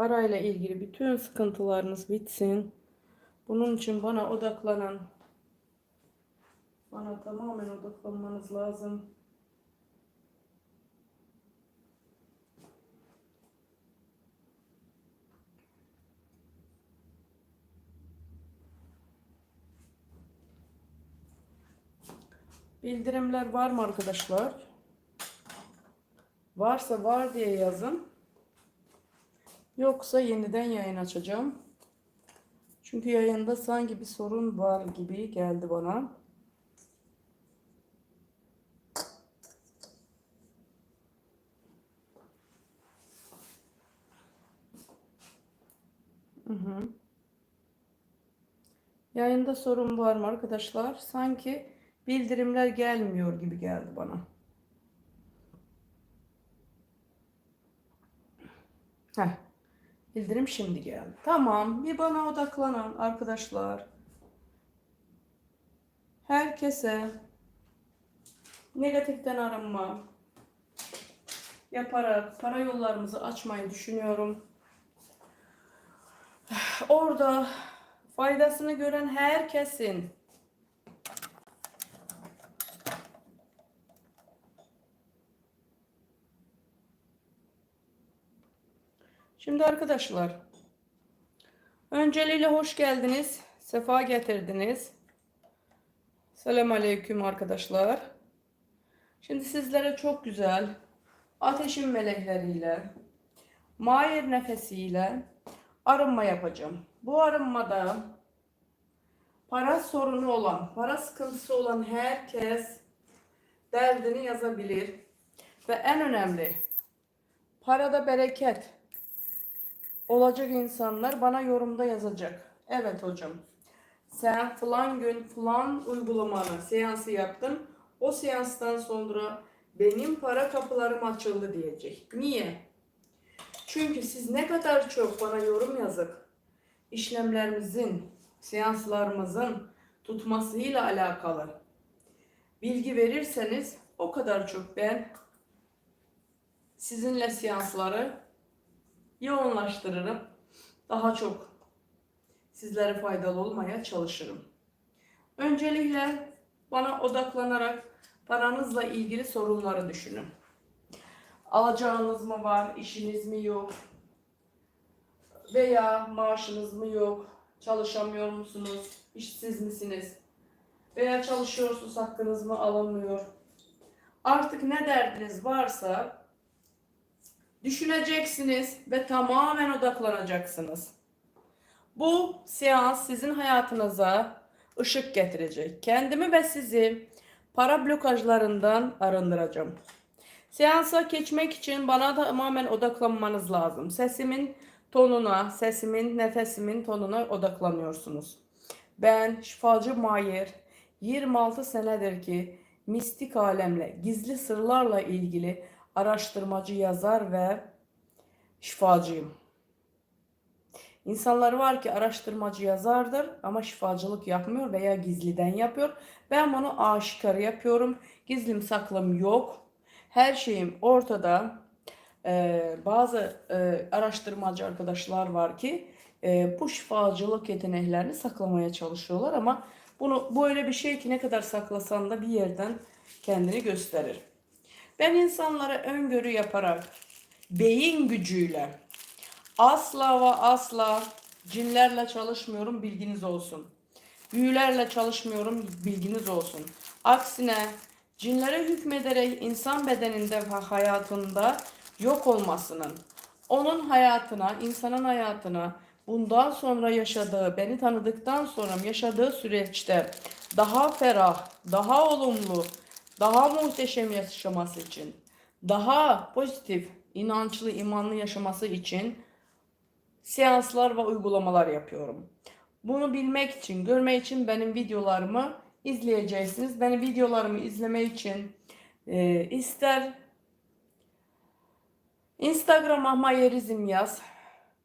Parayla ilgili bütün sıkıntılarınız bitsin. Bunun için bana odaklanan, bana tamamen odaklanmanız lazım. Bildirimler var mı arkadaşlar? Varsa var diye yazın. Yoksa yeniden yayın açacağım. Çünkü yayında sanki bir sorun var gibi geldi bana. Hı hı. Yayında sorun var mı arkadaşlar? Sanki bildirimler gelmiyor gibi geldi bana. Heh. Bildirim şimdi geldi. Tamam. Bir bana odaklanan arkadaşlar. Herkese negatiften arınma yaparak para yollarımızı açmayı düşünüyorum. Orada faydasını gören herkesin Şimdi arkadaşlar önceliğiyle hoş geldiniz. Sefa getirdiniz. Selam aleyküm arkadaşlar. Şimdi sizlere çok güzel ateşin melekleriyle Mahir nefesiyle arınma yapacağım. Bu arınmada para sorunu olan, para sıkıntısı olan herkes derdini yazabilir. Ve en önemli parada bereket olacak insanlar bana yorumda yazacak. Evet hocam. Sen falan gün falan uygulamanı, seansı yaptın. O seanstan sonra benim para kapılarım açıldı diyecek. Niye? Çünkü siz ne kadar çok bana yorum yazıp işlemlerimizin, seanslarımızın tutmasıyla alakalı bilgi verirseniz o kadar çok ben sizinle seansları yoğunlaştırırım. Daha çok sizlere faydalı olmaya çalışırım. Öncelikle bana odaklanarak paranızla ilgili sorunları düşünün. Alacağınız mı var, işiniz mi yok? Veya maaşınız mı yok? Çalışamıyor musunuz? İşsiz misiniz? Veya çalışıyorsunuz hakkınız mı alınmıyor? Artık ne derdiniz varsa düşüneceksiniz ve tamamen odaklanacaksınız. Bu seans sizin hayatınıza ışık getirecek. Kendimi ve sizi para blokajlarından arındıracağım. Seansa geçmek için bana tamamen odaklanmanız lazım. Sesimin tonuna, sesimin, nefesimin tonuna odaklanıyorsunuz. Ben şifacı Mahir 26 senedir ki mistik alemle, gizli sırlarla ilgili araştırmacı yazar ve şifacıyım. İnsanlar var ki araştırmacı yazardır ama şifacılık yapmıyor veya gizliden yapıyor. Ben bunu aşikar yapıyorum. Gizlim saklım yok. Her şeyim ortada. Ee, bazı e, araştırmacı arkadaşlar var ki e, bu şifacılık yeteneklerini saklamaya çalışıyorlar ama bunu bu öyle bir şey ki ne kadar saklasan da bir yerden kendini gösterir. Ben insanlara öngörü yaparak beyin gücüyle asla ve asla cinlerle çalışmıyorum bilginiz olsun. Büyülerle çalışmıyorum bilginiz olsun. Aksine cinlere hükmederek insan bedeninde ve hayatında yok olmasının, onun hayatına, insanın hayatına bundan sonra yaşadığı, beni tanıdıktan sonra yaşadığı süreçte daha ferah, daha olumlu, daha muhteşem yaşaması için, daha pozitif, inançlı, imanlı yaşaması için seanslar ve uygulamalar yapıyorum. Bunu bilmek için, görmek için benim videolarımı izleyeceksiniz. Benim videolarımı izleme için e, ister Instagram'a Mayerizm yaz.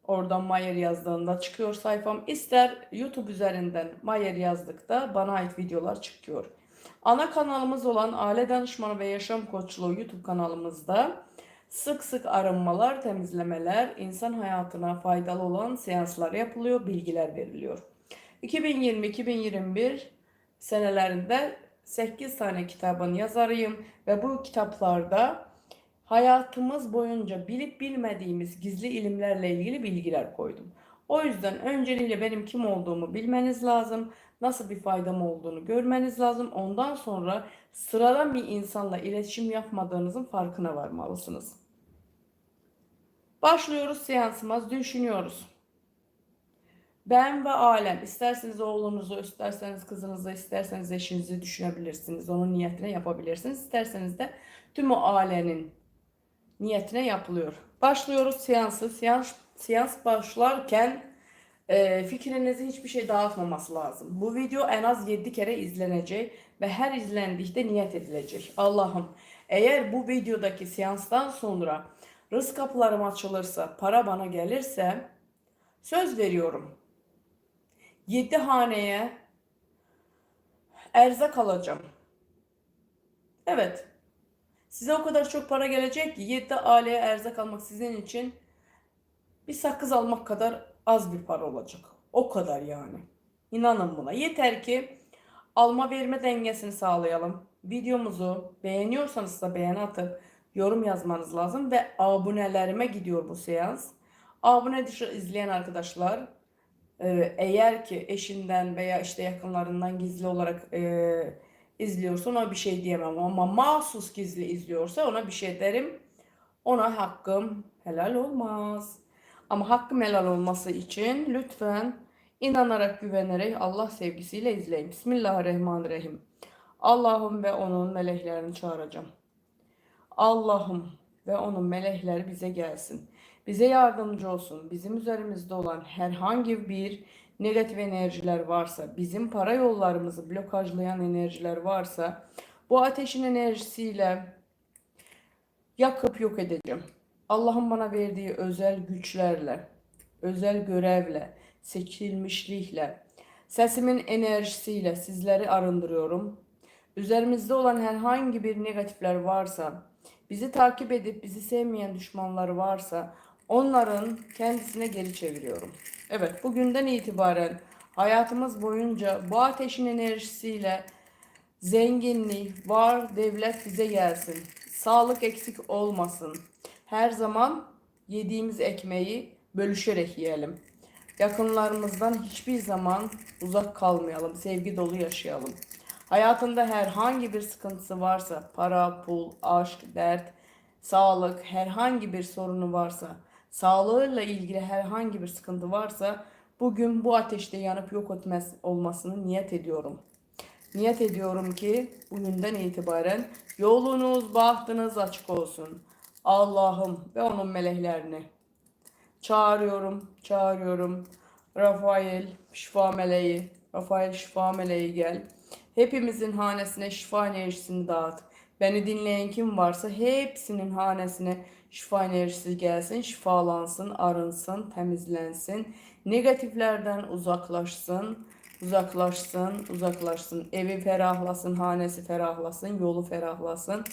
Oradan Mayer yazdığında çıkıyor sayfam. İster YouTube üzerinden Mayer yazdıkta bana ait videolar çıkıyor. Ana kanalımız olan Aile Danışmanı ve Yaşam Koçluğu YouTube kanalımızda Sık sık arınmalar, temizlemeler, insan hayatına faydalı olan seanslar yapılıyor, bilgiler veriliyor. 2020-2021 senelerinde 8 tane kitabın yazarıyım ve bu kitaplarda hayatımız boyunca bilip bilmediğimiz gizli ilimlerle ilgili bilgiler koydum. O yüzden öncelikle benim kim olduğumu bilmeniz lazım. Nasıl bir faydam olduğunu görmeniz lazım. Ondan sonra sıradan bir insanla iletişim yapmadığınızın farkına varmalısınız. Başlıyoruz seansımız, düşünüyoruz. Ben ve alem. İsterseniz oğlunuzu, isterseniz kızınızı, isterseniz eşinizi düşünebilirsiniz. Onun niyetine yapabilirsiniz. İsterseniz de tüm o alemin niyetine yapılıyor. Başlıyoruz seansı. Seans, seans başlarken e, fikrinizi hiçbir şey dağıtmaması lazım. Bu video en az 7 kere izlenecek ve her izlendiğinde niyet edilecek. Allah'ım eğer bu videodaki seanstan sonra rızk kapılarım açılırsa, para bana gelirse söz veriyorum. 7 haneye erzak alacağım. Evet. Size o kadar çok para gelecek ki 7 aileye erzak almak sizin için bir sakız almak kadar az bir para olacak. O kadar yani. İnanın buna. Yeter ki alma verme dengesini sağlayalım. Videomuzu beğeniyorsanız da beğeni atıp yorum yazmanız lazım ve abonelerime gidiyor bu seans. Abone dışı izleyen arkadaşlar e, eğer ki eşinden veya işte yakınlarından gizli olarak e, izliyorsa ona bir şey diyemem ama mahsus gizli izliyorsa ona bir şey derim. Ona hakkım helal olmaz. Ama hakkım helal olması için lütfen inanarak güvenerek Allah sevgisiyle izleyin. Bismillahirrahmanirrahim. Allah'ım ve onun meleklerini çağıracağım. Allah'ım ve onun melekleri bize gelsin. Bize yardımcı olsun. Bizim üzerimizde olan herhangi bir negatif enerjiler varsa, bizim para yollarımızı blokajlayan enerjiler varsa bu ateşin enerjisiyle yakıp yok edeceğim. Allah'ın bana verdiği özel güçlerle, özel görevle, seçilmişlikle, sesimin enerjisiyle sizleri arındırıyorum. Üzerimizde olan herhangi bir negatifler varsa, bizi takip edip bizi sevmeyen düşmanlar varsa onların kendisine geri çeviriyorum. Evet, bugünden itibaren hayatımız boyunca bu ateşin enerjisiyle zenginlik, var, devlet bize gelsin. Sağlık eksik olmasın. Her zaman yediğimiz ekmeği bölüşerek yiyelim. Yakınlarımızdan hiçbir zaman uzak kalmayalım. Sevgi dolu yaşayalım. Hayatında herhangi bir sıkıntısı varsa, para, pul, aşk, dert, sağlık, herhangi bir sorunu varsa, sağlığıyla ilgili herhangi bir sıkıntı varsa bugün bu ateşte yanıp yok etmez olmasını niyet ediyorum. Niyet ediyorum ki bugünden itibaren yolunuz, bahtınız açık olsun. Allah'ım ve onun meleklerini çağırıyorum, çağırıyorum. Rafael şifa meleği, Rafael şifa meleği gel. Hepimizin hanesine şifa enerjisini dağıt. Beni dinleyen kim varsa hepsinin hanesine şifa enerjisi gelsin, şifalansın, arınsın, temizlensin. Negatiflerden uzaklaşsın, uzaklaşsın, uzaklaşsın. Evi ferahlasın, hanesi ferahlasın, yolu ferahlasın,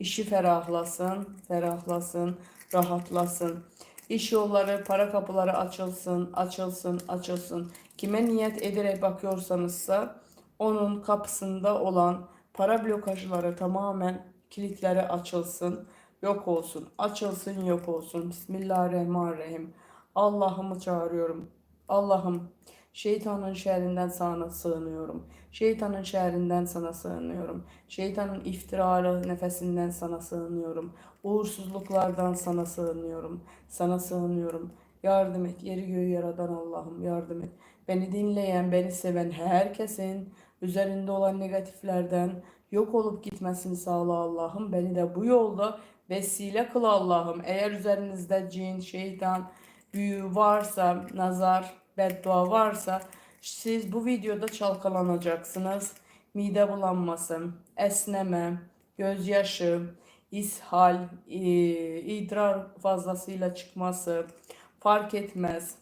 işi ferahlasın, ferahlasın, rahatlasın. İş yolları, para kapıları açılsın, açılsın, açılsın. Kime niyet ederek bakıyorsanızsa onun kapısında olan para blokajları tamamen kilitleri açılsın, yok olsun, açılsın, yok olsun. Bismillahirrahmanirrahim. Allah'ımı çağırıyorum. Allah'ım şeytanın şerrinden sana sığınıyorum. Şeytanın şerrinden sana sığınıyorum. Şeytanın iftiralı nefesinden sana sığınıyorum. Uğursuzluklardan sana sığınıyorum. Sana sığınıyorum. Yardım et. Yeri göğü yaradan Allah'ım yardım et. Beni dinleyen, beni seven herkesin üzerinde olan negatiflerden yok olup gitmesini sağla Allah'ım. Beni de bu yolda vesile kıl Allah'ım. Eğer üzerinizde cin, şeytan, büyü varsa, nazar, beddua varsa siz bu videoda çalkalanacaksınız. Mide bulanması, esneme, gözyaşı, ishal, idrar fazlasıyla çıkması fark etmez.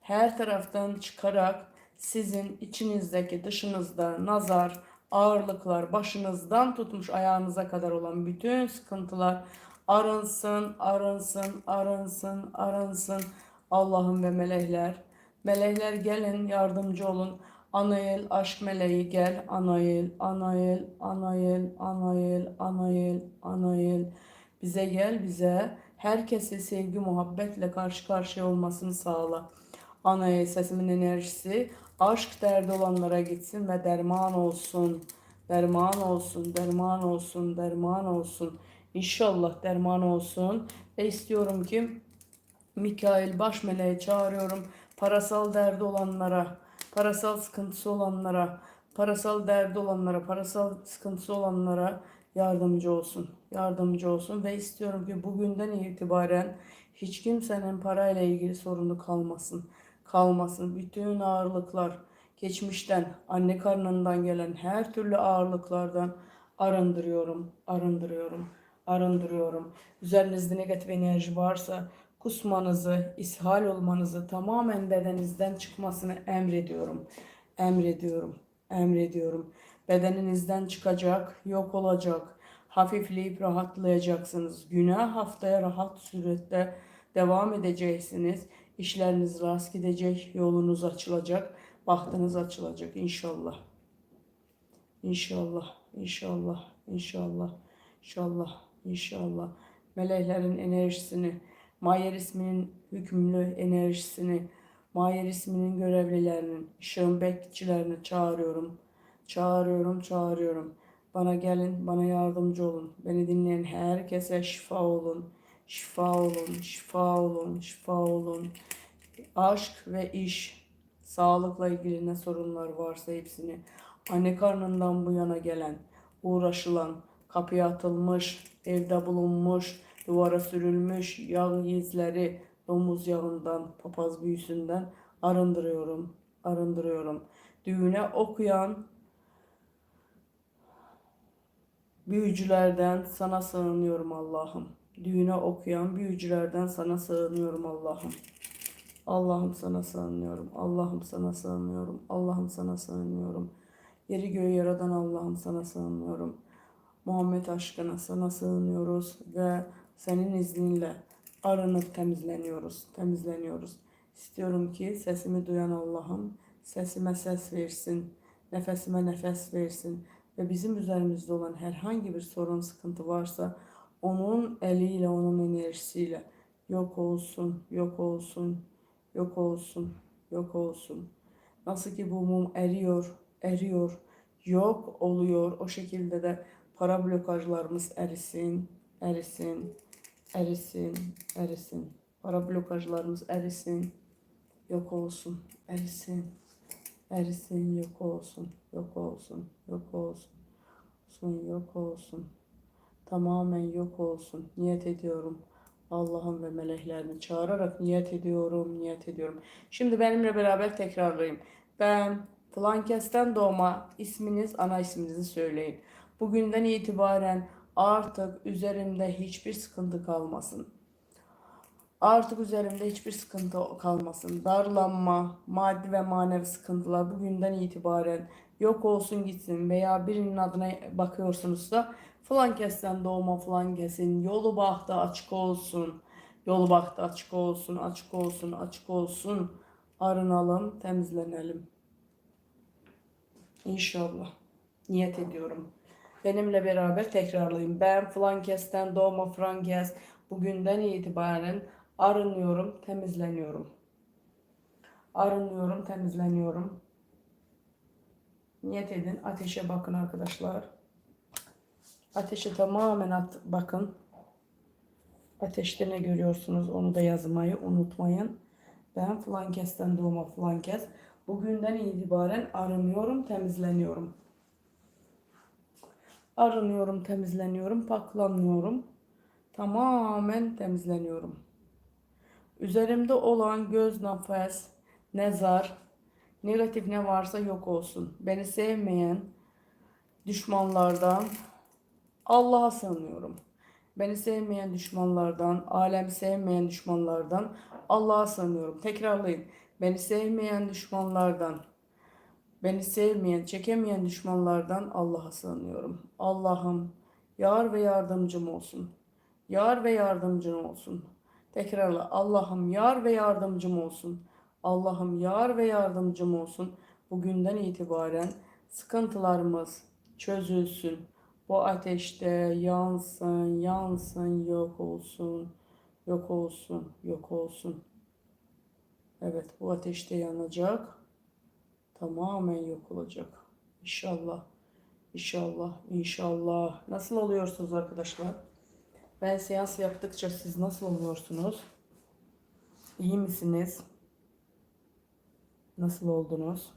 Her taraftan çıkarak sizin içinizdeki dışınızda nazar, ağırlıklar başınızdan tutmuş ayağınıza kadar olan bütün sıkıntılar arınsın, arınsın, arınsın, arınsın. Allah'ım ve melekler. Melekler gelin yardımcı olun. Anayel aşk meleği gel. Anayel, Anayel, Anayel, Anayel, Anayel, Anayel. Bize gel bize. Herkese sevgi muhabbetle karşı karşıya olmasını sağla. Anayel sesimin enerjisi aşk derdi olanlara gitsin ve derman olsun. Derman olsun, derman olsun, derman olsun. İnşallah derman olsun. Ve istiyorum ki Mikail baş meleği çağırıyorum. Parasal derdi olanlara, parasal sıkıntısı olanlara, parasal derdi olanlara, parasal sıkıntısı olanlara yardımcı olsun. Yardımcı olsun ve istiyorum ki bugünden itibaren hiç kimsenin parayla ilgili sorunu kalmasın. Kalmasın. Bütün ağırlıklar geçmişten, anne karnından gelen her türlü ağırlıklardan arındırıyorum, arındırıyorum, arındırıyorum. Üzerinizde negatif enerji varsa kusmanızı, ishal olmanızı tamamen bedeninizden çıkmasını emrediyorum. Emrediyorum, emrediyorum. Bedeninizden çıkacak, yok olacak. Hafifleyip rahatlayacaksınız. Güne haftaya rahat surette devam edeceksiniz. İşleriniz rast gidecek, yolunuz açılacak, bahtınız açılacak inşallah. İnşallah, inşallah, inşallah, inşallah, inşallah. Meleklerin enerjisini, Mayer isminin hükümlü enerjisini, Mayer isminin görevlilerinin, ışığın bekçilerini çağırıyorum. Çağırıyorum, çağırıyorum. Bana gelin, bana yardımcı olun. Beni dinleyen herkese şifa olun. Şifa olun, şifa olun, şifa olun. Aşk ve iş, sağlıkla ilgili ne sorunlar varsa hepsini anne karnından bu yana gelen, uğraşılan, kapıya atılmış, evde bulunmuş, duvara sürülmüş yağ izleri, domuz yağından, papaz büyüsünden arındırıyorum, arındırıyorum. Düğüne okuyan büyücülerden sana sığınıyorum Allah'ım. Düğüne okuyan büyücülerden sana sığınıyorum Allah'ım. Allah'ım sana sığınıyorum. Allah'ım sana sığınıyorum. Allah'ım sana sığınıyorum. Yeri göğü yaradan Allah'ım sana sığınıyorum. Muhammed aşkına sana sığınıyoruz ve senin izninle arınıp temizleniyoruz. Temizleniyoruz. İstiyorum ki sesimi duyan Allah'ım sesime ses versin. Nefesime nefes versin. Ve bizim üzerimizde olan herhangi bir sorun, sıkıntı varsa onun eliyle, onun enerjisiyle yok olsun, yok olsun, yok olsun, yok olsun. Nasıl ki bu mum eriyor, eriyor, yok oluyor. O şekilde de para blokajlarımız erisin, erisin, erisin, erisin. Para blokajlarımız erisin, yok olsun, erisin, erisin, yok olsun, yok olsun, yok olsun, olsun, yok olsun. Tamamen yok olsun. Niyet ediyorum. Allah'ın ve meleklerini çağırarak niyet ediyorum, niyet ediyorum. Şimdi benimle beraber tekrarlayayım. Ben Flankes'ten doğma isminiz, ana isminizi söyleyin. Bugünden itibaren artık üzerimde hiçbir sıkıntı kalmasın. Artık üzerimde hiçbir sıkıntı kalmasın. Darlanma, maddi ve manevi sıkıntılar bugünden itibaren yok olsun gitsin veya birinin adına bakıyorsunuz da falan kesten doğma falan kesin yolu bahtı açık olsun. Yolu bahtı açık olsun, açık olsun, açık olsun. Arınalım, temizlenelim. İnşallah. Niyet ediyorum. Benimle beraber tekrarlayın. Ben Flankes'ten doğma Frankes. Bugünden itibaren arınıyorum, temizleniyorum. Arınıyorum, temizleniyorum. Niyet edin. Ateşe bakın arkadaşlar. Ateşe tamamen at, bakın. Ateşte ne görüyorsunuz onu da yazmayı unutmayın. Ben Flankes'ten doğma Flankes. Bugünden itibaren arınıyorum, temizleniyorum. Arınıyorum, temizleniyorum, paklanıyorum. Tamamen temizleniyorum. Üzerimde olan göz nefes, nezar, negatif ne varsa yok olsun. Beni sevmeyen düşmanlardan Allah'a sığınıyorum. Beni sevmeyen düşmanlardan, alem sevmeyen düşmanlardan Allah'a sığınıyorum. Tekrarlayın. Beni sevmeyen düşmanlardan, beni sevmeyen, çekemeyen düşmanlardan Allah'a sığınıyorum. Allah'ım yar ve yardımcım olsun. Yar ve yardımcın olsun. Tekrarla Allah'ım yar ve yardımcım olsun. Allah'ım yar ve yardımcım olsun. Bugünden itibaren sıkıntılarımız çözülsün. Bu ateşte yansın, yansın, yok olsun, yok olsun, yok olsun. Evet bu ateşte yanacak. Tamamen yok olacak. İnşallah. İnşallah. İnşallah. Nasıl oluyorsunuz arkadaşlar? Ben seans yaptıkça siz nasıl oluyorsunuz? İyi misiniz? Nasıl oldunuz?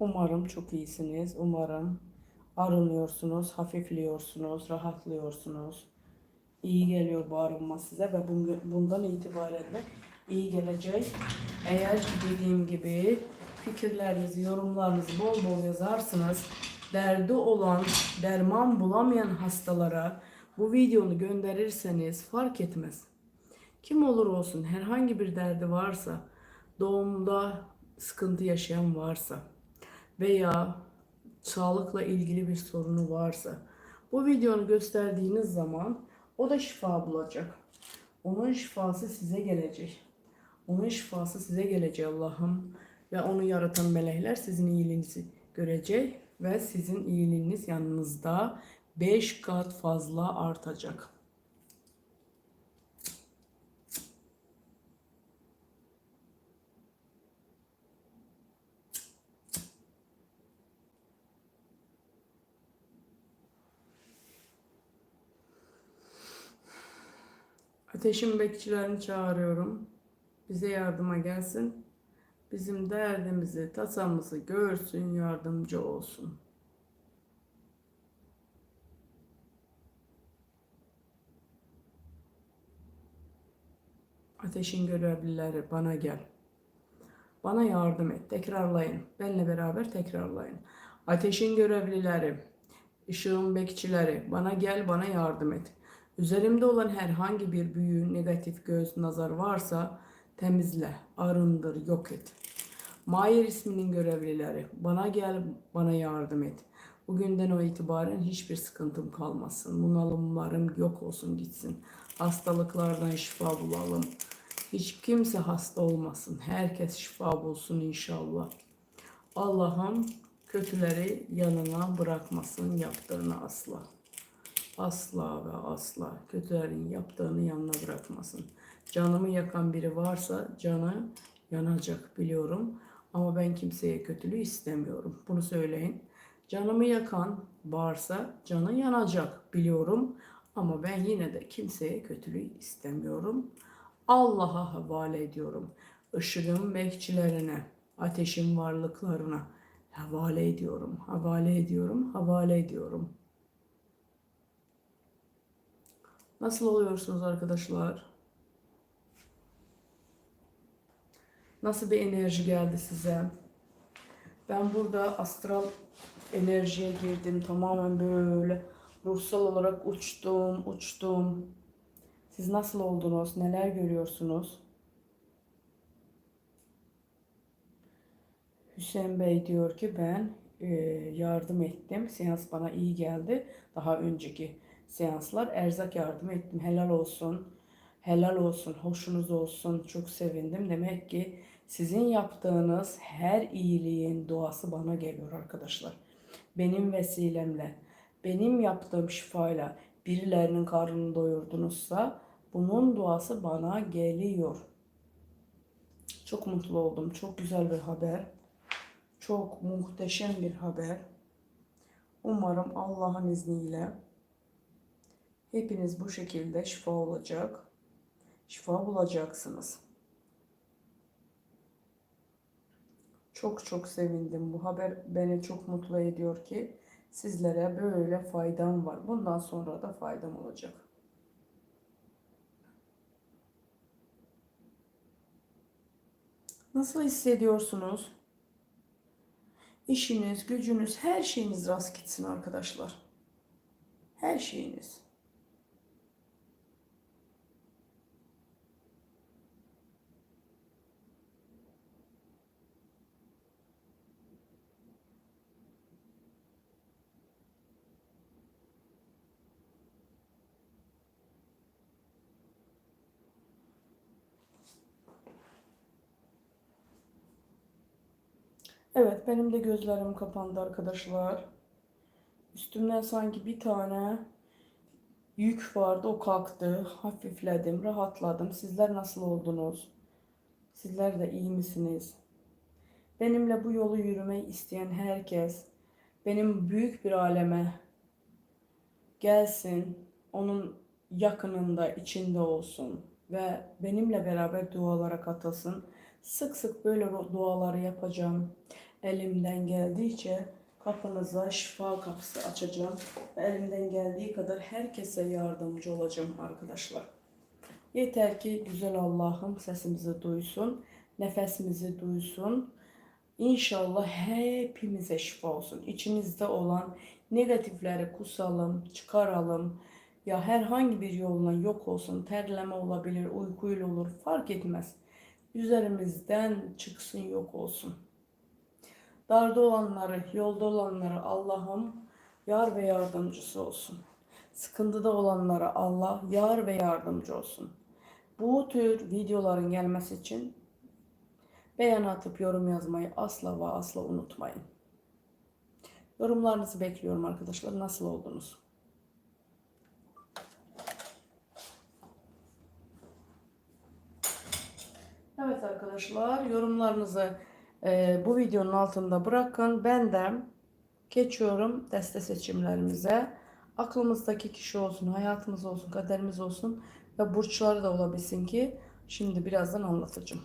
Umarım çok iyisiniz. Umarım arınıyorsunuz, hafifliyorsunuz, rahatlıyorsunuz. İyi geliyor bu arınma size ve bundan itibaren de iyi gelecek. Eğer dediğim gibi fikirlerinizi, yorumlarınızı bol bol yazarsınız. Derdi olan, derman bulamayan hastalara bu videonu gönderirseniz fark etmez. Kim olur olsun herhangi bir derdi varsa, doğumda sıkıntı yaşayan varsa veya sağlıkla ilgili bir sorunu varsa bu videonu gösterdiğiniz zaman o da şifa bulacak. Onun şifası size gelecek. Onun şifası size gelecek Allah'ım. Ve onu yaratan melekler sizin iyiliğinizi görecek ve sizin iyiliğiniz yanınızda 5 kat fazla artacak. Ateşin bekçilerini çağırıyorum. Bize yardıma gelsin. Bizim derdimizi, tasamızı görsün, yardımcı olsun. Ateşin görevlileri bana gel. Bana yardım et. Tekrarlayın. Benle beraber tekrarlayın. Ateşin görevlileri, ışığın bekçileri bana gel, bana yardım et. Üzerimde olan herhangi bir büyü, negatif göz, nazar varsa temizle, arındır, yok et. Mayer isminin görevlileri, bana gel, bana yardım et. Bugünden o itibaren hiçbir sıkıntım kalmasın. Bunalımlarım yok olsun gitsin. Hastalıklardan şifa bulalım. Hiç kimse hasta olmasın. Herkes şifa bulsun inşallah. Allah'ım kötüleri yanına bırakmasın yaptığını asla. Asla ve asla kötülerin yaptığını yanına bırakmasın. Canımı yakan biri varsa canı yanacak biliyorum. Ama ben kimseye kötülüğü istemiyorum. Bunu söyleyin. Canımı yakan varsa canı yanacak biliyorum. Ama ben yine de kimseye kötülüğü istemiyorum. Allah'a havale ediyorum. Işığın bekçilerine, ateşin varlıklarına havale ediyorum. Havale ediyorum, havale ediyorum. Nasıl oluyorsunuz arkadaşlar? Nasıl bir enerji geldi size? Ben burada astral enerjiye girdim. Tamamen böyle ruhsal olarak uçtum, uçtum. Siz nasıl oldunuz? Neler görüyorsunuz? Hüseyin Bey diyor ki ben e, yardım ettim. Seans bana iyi geldi. Daha önceki seanslar erzak yardım ettim. Helal olsun. Helal olsun. Hoşunuz olsun. Çok sevindim. Demek ki sizin yaptığınız her iyiliğin duası bana geliyor arkadaşlar. Benim vesilemle, benim yaptığım şifayla birilerinin karnını doyurdunuzsa bunun duası bana geliyor. Çok mutlu oldum. Çok güzel bir haber. Çok muhteşem bir haber. Umarım Allah'ın izniyle hepiniz bu şekilde şifa olacak. Şifa bulacaksınız. Çok çok sevindim. Bu haber beni çok mutlu ediyor ki sizlere böyle faydam var. Bundan sonra da faydam olacak. Nasıl hissediyorsunuz? İşiniz, gücünüz, her şeyiniz rast gitsin arkadaşlar. Her şeyiniz. Evet benim de gözlerim kapandı arkadaşlar. Üstümden sanki bir tane yük vardı o kalktı. Hafifledim, rahatladım. Sizler nasıl oldunuz? Sizler de iyi misiniz? Benimle bu yolu yürümeyi isteyen herkes benim büyük bir aleme gelsin. Onun yakınında, içinde olsun ve benimle beraber dualara katılsın. Sık sık böyle duaları yapacağım. Elimden geldikçe kapınıza şifa kapısı açacağım. Ve elimden geldiği kadar herkese yardımcı olacağım arkadaşlar. Yeter ki güzel Allah'ım sesimizi duysun, nefesimizi duysun. İnşallah hepimize şifa olsun. İçimizde olan negatifleri kusalım, çıkaralım. Ya herhangi bir yolla yok olsun. Terleme olabilir, uykuyla olur fark etmez. Üzerimizden çıksın yok olsun. Darda olanları, yolda olanları Allah'ım yar ve yardımcısı olsun. Sıkıntıda olanlara Allah yar ve yardımcı olsun. Bu tür videoların gelmesi için beğen atıp yorum yazmayı asla ve asla unutmayın. Yorumlarınızı bekliyorum arkadaşlar. Nasıl oldunuz? Evet arkadaşlar yorumlarınızı e, bu videonun altında bırakın. Ben de geçiyorum deste seçimlerimize. Aklımızdaki kişi olsun, hayatımız olsun, kaderimiz olsun ve burçları da olabilsin ki şimdi birazdan anlatacağım.